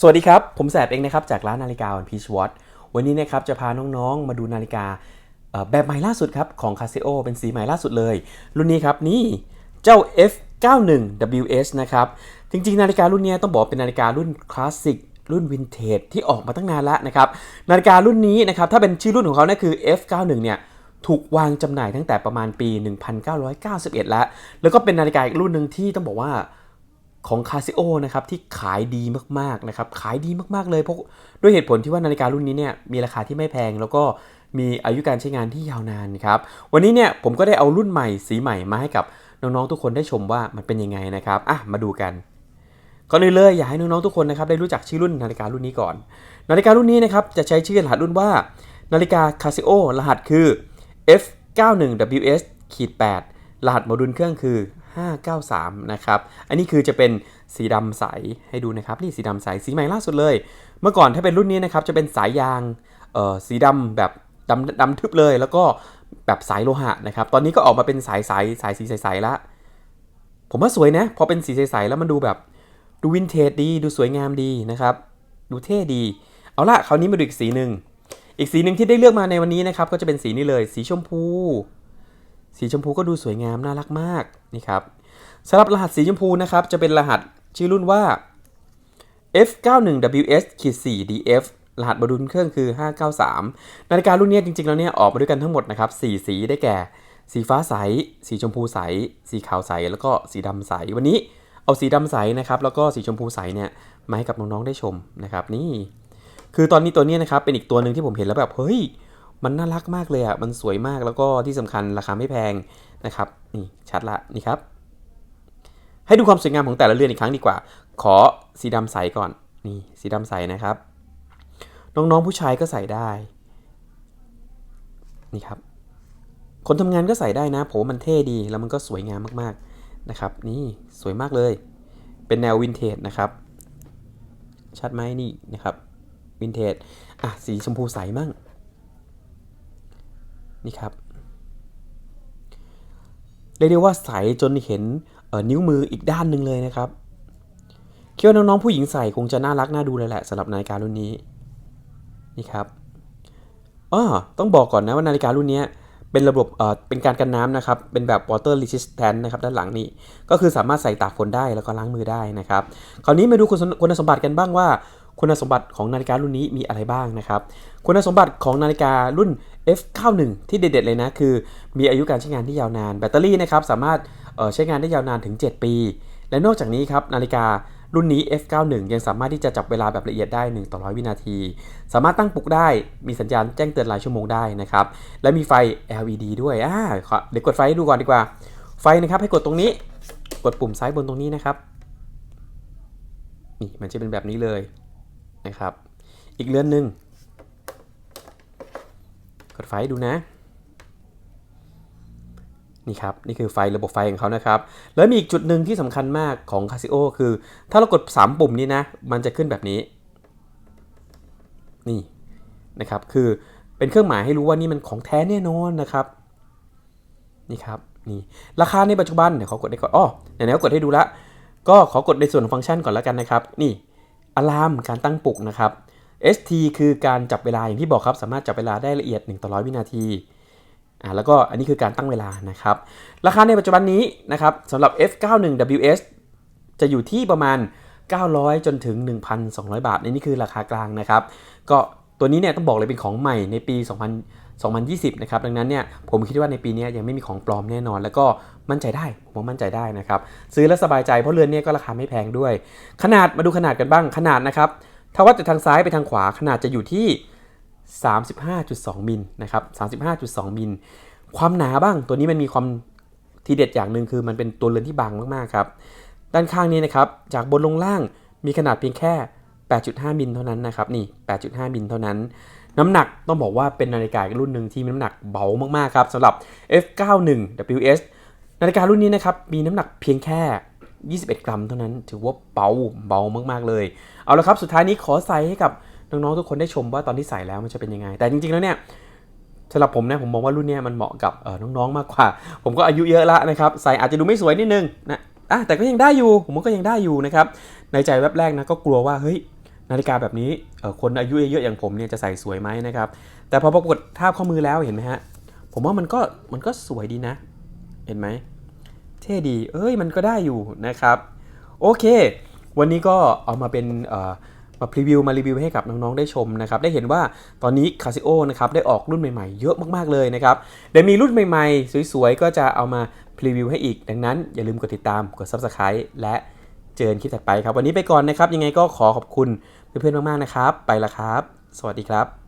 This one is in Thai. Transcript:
สวัสดีครับ ผมแสบเองนะครับ จากร้านนาฬิกาวันพีชวอตวันนี้นะครับจะพาน้องๆ มาดูนาฬิกาแบบใหม่ล่าสุดครับของ Casio เป็นสีใหม่ล่าสุดเลย รุ่นนี้ครับนี่เจ้า F91WS นะครับจริงๆ นาฬิการุ่นนี้ต้องบอกเป็นนาฬิการุ่นคลาสสิกรุ่นวินเทจที่ออกมาตั้งนานแล้วนะครับนาฬิการุ่นนี้นะครับถ้าเป็นชื่อรุ่นของเขาเนี่ยคือ F91 เนี่ยถูกวางจำหน่ายตั้งแต่ประมาณปี 1991 แล้ว แล้วก็เป็นนาฬิกาอีกรุ่นหนึ่งที่ต้องบอกว่า ของ Casio นะครับที่ขายดีมากๆนะครับขายดีมากๆเลยเพราะด้วยเหตุผลที่ว่านาฬิการุ่นนี้เนี่ยมีราคาที่ไม่แพงแล้วก็มีอายุการใช้งานที่ยาวนานครับวันนี้เนี่ยผมก็ได้เอารุ่นใหม่สีใหม่มาให้กับน้องๆทุกคนได้ชมว่ามันเป็นยังไงนะครับอะมาดูกันก่อนอื่นเลยอยากให้น้องๆทุกคนนะครับได้รู้จักชื่อรุ่นนาฬิการุ่นนี้ก่อน นาฬิการุ่นนี้นะครับจะใช้ชื่อรหัสรุ่นว่า นาฬิกา Casio รหัสคือ F91WS ขีด8รหัสโมดูลเครื่องคือ 593 นะครับ อันนี้คือจะเป็นสีดำใสให้ดูนะครับ นี่สีดำใสสีใหม่ล่าสุดเลย เมื่อก่อนถ้าเป็นรุ่นนี้นะครับจะเป็นสายยางเอ่อสีดำแบบดำดำทึบเลย แล้วก็แบบสายโลหะนะครับ ตอนนี้ก็ออกมาเป็นสายใสสายสีใสๆและผมว่าสวยนะ พอเป็นสีใสๆแล้วมันดูแบบดูวินเทจดี ดูสวยงามดีนะครับ ดูเท่ดี เอาละคราวนี้มาดูอีกสีหนึ่ง อีกสีหนึ่งที่ได้เลือกมาในวันนี้นะครับ ก็จะเป็นสีนี้เลย สีชมพู สีชมพูก็ดูสวยงามน่ารักมากนี่ครับสำหรับรหัสสีชมพูนะครับจะเป็นรหัสชื่อรุ่นว่า F91WS-4DF รหัสบดุลเครื่องคือ 593 นาฬิการุ่นนี้จริงๆ แล้วเนี่ยออกมาด้วยกันทั้งหมดนะครับ4สีได้แก่ สีฟ้าใส สีชมพูใส สีขาวใส แล้วก็สีดำใส วันนี้เอาสีดำใสนะครับ แล้วก็สีชมพูใสเนี่ยมาให้กับน้องๆได้ชมนะครับนี่ คือตอนนี้ตัวนี้นะครับเป็นอีกตัวหนึ่งที่ผมเห็นแล้วแบบเฮ้ย มันน่ารักมากเลยอะ มันสวยมากแล้วก็ที่สำคัญราคาไม่แพงนะครับ นี่ชัดละนี่ครับ ให้ดูความสวยงามของแต่ละเรือนอีกครั้งดีกว่า ขอสีดำใสก่อน นี่สีดำใสนะครับ น้องๆผู้ชายก็ใส่ได้ นี่ครับ คนทำงานก็ใส่ได้นะผมมันเท่ดีแล้วมันก็สวยงามมากๆนะครับ นี่สวยมากเลย เป็นแนววินเทจนะครับ ชัดไหมนี่นะครับวินเทจอะสีชมพูใสมั่ง นี่ครับเรียกได้ว่าใสจนเห็นนิ้วมืออีกด้านหนึ่งเลยนะครับคิดว่าน้องๆผู้หญิงใส่คงจะน่ารักน่าดูเลยแหละสำหรับนาฬิการุ่นนี้นี่ครับอ้อต้องบอกก่อนนะว่านาฬิการุ่นนี้เป็นระบบเอ่อเป็นการกันน้ำนะครับ เป็นแบบ water resistant นะครับด้านหลังนี่ก็คือสามารถใส่ตากฝนได้แล้วก็ล้างมือได้นะครับ คราวนี้มาดูคุณคุณสมบัติกันบ้างว่า คุณสมบัติของนาฬิการุ่นนี้มีอะไรบ้างนะครับ คุณสมบัติของนาฬิการุ่น F91 ที่เด็ดๆเลยนะคือ มีอายุการใช้งานที่ยาวนาน แบตเตอรี่นะครับสามารถใช้งานได้ยาวนานถึง 7 ปี และนอกจากนี้ครับนาฬิการุ่นนี้ F91 ยังสามารถที่จะจับเวลาแบบละเอียดได้ 1 ต่อร้อยวินาที สามารถตั้งปลุกได้ มีสัญญาณแจ้งเตือนรายชั่วโมงได้นะครับ และมีไฟ LED ด้วยอ่าเดี๋ยวกดไฟให้ดูก่อนดีกว่า ไฟนะครับให้กดตรงนี้ กดปุ่มซ้ายบนตรงนี้นะครับ นี่มันจะเป็นแบบนี้เลยนะครับ อีกเรือนหนึ่ง กดไฟดูนะ นี่ครับ นี่คือไฟระบบไฟของเขานะครับ แล้วมีอีกจุดหนึ่งที่สำคัญมากของ Casio คือ ถ้าเรากด 3 ปุ่มนี้นะ มันจะขึ้นแบบนี้ นี่นะครับ คือเป็นเครื่องหมายให้รู้ว่านี่มันของแท้แน่นอนนะครับ นี่ครับ นี่ ราคาในปัจจุบันเดี๋ยวขอกดได้ก่อนอ๋อไหนๆก็กดให้ดูละ ก็ขอกดในส่วนของฟังก์ชันก่อนแล้วกันนะครับ นี่อะลามการตั้งปลุกนะครับ ST คือการจับเวลาอย่างที่บอกครับ สามารถจับเวลาได้ละเอียด1ต่อร้อยวินาทีอ่าแล้วก็อันนี้คือการตั้งเวลานะครับ ราคาในปัจจุบันนี้นะครับสำหรับ F91WS จะอยู่ที่ประมาณ 900 จนถึง 1,200 บาท นี่คือราคากลางนะครับ ก็ตัวนี้เนี่ยต้องบอกเลยเป็นของใหม่ในปี 2000 2020 นะครับ ดังนั้นเนี่ยผมคิดว่าในปีนี้ยังไม่มีของปลอมแน่นอน แล้วก็มั่นใจได้ ผมว่ามั่นใจได้นะครับ ซื้อแล้วสบายใจเพราะเรือนนี้ก็ราคาไม่แพงด้วย ขนาดมาดูขนาดกันบ้างขนาดนะครับ ถ้าวัดจากทางซ้ายไปทางขวาขนาดจะอยู่ที่ 35.2มิลนะครับ35.2มิลความหนาบ้างตัวนี้มันมีความทีเด็ดอย่างหนึ่งคือมันเป็นตัวเรือนที่บางมากๆครับด้านข้างนี้นะครับจากบนลงล่างมีขนาดเพียงแค่ 8.5มิลเท่านั้นนะครับนี่ 8.5มิลเท่านั้น น้ำหนักต้องบอกว่าเป็นนาฬิการุ่นหนึ่งที่มีน้ำหนักเบามากๆครับสำหรับ F91WS นาฬิการุ่นนี้นะครับมีน้ำหนักเพียงแค่ 21 กรัมเท่านั้นถือว่าเบาเบามากๆเลย เอาละครับสุดท้ายนี้ขอใส่ให้กับน้องๆทุกคนได้ชมว่าตอนที่ใส่แล้วมันจะเป็นยังไง แต่จริงๆแล้วเนี่ยสำหรับผมนะผมมองว่ารุ่นนี้มันเหมาะกับเอ่อน้องๆมากกว่า ผมก็อายุเยอะแล้วนะครับใส่อาจจะดูไม่สวยนิดนึงนะอะแต่ก็ยังได้อยู่ ผมก็ยังได้อยู่นะครับในใจแวบแรกนะก็กลัวว่าเฮ้ยนาฬิกาแบบนี้เอ่อคนอายุเยอะๆอย่างผมเนี่ยจะใส่สวยไหมนะครับแต่พอปรากฏทาบข้อมือแล้วเห็นไหมฮะผมว่ามันก็มันก็สวยดีนะ เห็นไหม เท่ดี เอ้ยมันก็ได้อยู่นะครับ โอเค วันนี้ก็เอามาเป็นมาพรีวิวมารีวิวให้กับน้องๆได้ชมนะครับ ได้เห็นว่าตอนนี้ Casio นะครับได้ออกรุ่นใหม่ๆ เยอะมากๆเลยนะครับเดี๋ยวมีรุ่นใหม่ๆ สวยๆ ก็จะเอามาพรีวิวให้อีก ดังนั้นอย่าลืมกดติดตามกด Subscribe และเจอกันคลิปถัดไปครับ วันนี้ไปก่อนนะครับ ยังไงก็ขอขอบคุณเพื่อนๆมากๆนะครับ ไปละครับ สวัสดีครับ